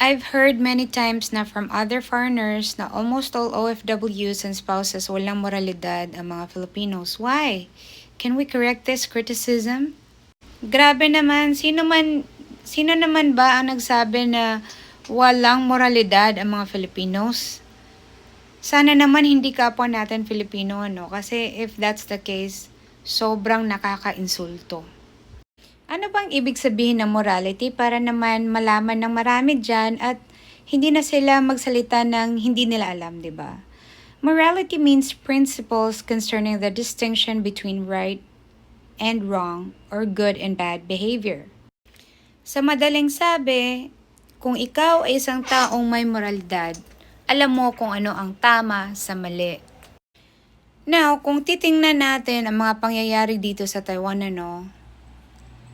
I've heard many times na from other foreigners na almost all OFWs and spouses walang moralidad ang mga Filipinos. Why? Can we correct this criticism? Grabe naman, sino man sino naman ba ang nagsabi na walang moralidad ang mga Filipinos? Sana naman hindi kapwa natin Filipino ano kasi if that's the case, sobrang nakakainsulto. Ano bang ibig sabihin ng morality para naman malaman ng marami dyan at hindi na sila magsalita ng hindi nila alam, di ba? Morality means principles concerning the distinction between right and wrong or good and bad behavior. Sa madaling sabi, kung ikaw ay isang taong may moralidad, alam mo kung ano ang tama sa mali. Now, kung titingnan natin ang mga pangyayari dito sa Taiwan, ano,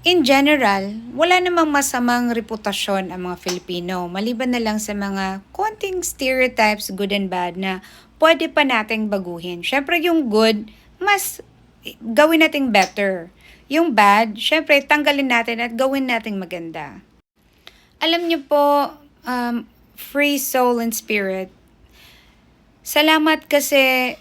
In general, wala namang masamang reputasyon ang mga Filipino, maliban na lang sa mga konting stereotypes, good and bad, na pwede pa nating baguhin. Siyempre, yung good, mas gawin nating better. Yung bad, syempre, tanggalin natin at gawin nating maganda. Alam niyo po, um, free soul and spirit, salamat kasi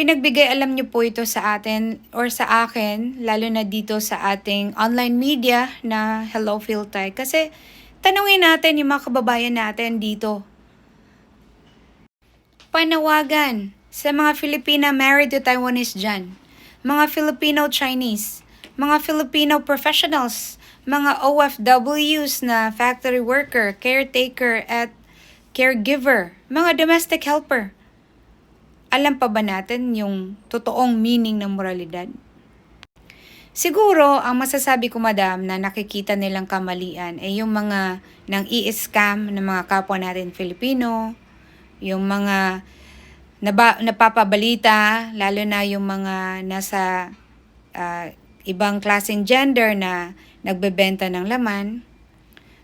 pinagbigay alam niyo po ito sa atin or sa akin, lalo na dito sa ating online media na Hello Philtay. Kasi tanungin natin yung mga kababayan natin dito. Panawagan sa mga Filipina married to Taiwanese dyan, mga Filipino-Chinese, mga Filipino professionals, mga OFWs na factory worker, caretaker at caregiver, mga domestic helper alam pa ba natin yung totoong meaning ng moralidad? Siguro, ang masasabi ko madam na nakikita nilang kamalian ay yung mga nang i-scam ng mga kapwa natin Filipino, yung mga naba, napapabalita, lalo na yung mga nasa uh, ibang klaseng gender na nagbebenta ng laman,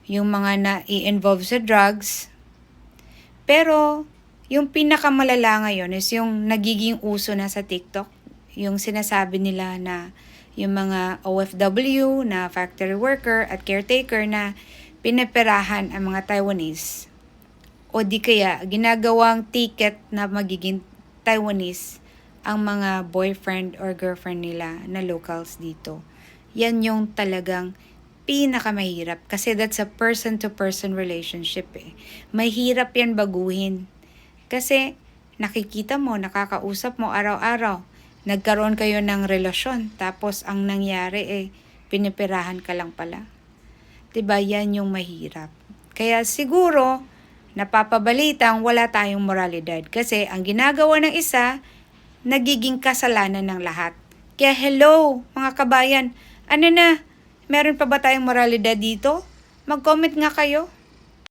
yung mga na i-involve sa drugs. Pero, yung pinakamalala ngayon is yung nagiging uso na sa TikTok. Yung sinasabi nila na yung mga OFW na factory worker at caretaker na pinaperahan ang mga Taiwanese. O di kaya ginagawang ticket na magiging Taiwanese ang mga boyfriend or girlfriend nila na locals dito. Yan yung talagang pinakamahirap kasi that's a person-to-person relationship eh. Mahirap yan baguhin kasi nakikita mo, nakakausap mo araw-araw. Nagkaroon kayo ng relasyon. Tapos ang nangyari eh, pinipirahan ka lang pala. 'Di ba Yan yung mahirap. Kaya siguro, napapabalitang wala tayong moralidad. Kasi ang ginagawa ng isa, nagiging kasalanan ng lahat. Kaya hello, mga kabayan. Ano na, meron pa ba tayong moralidad dito? Mag-comment nga kayo.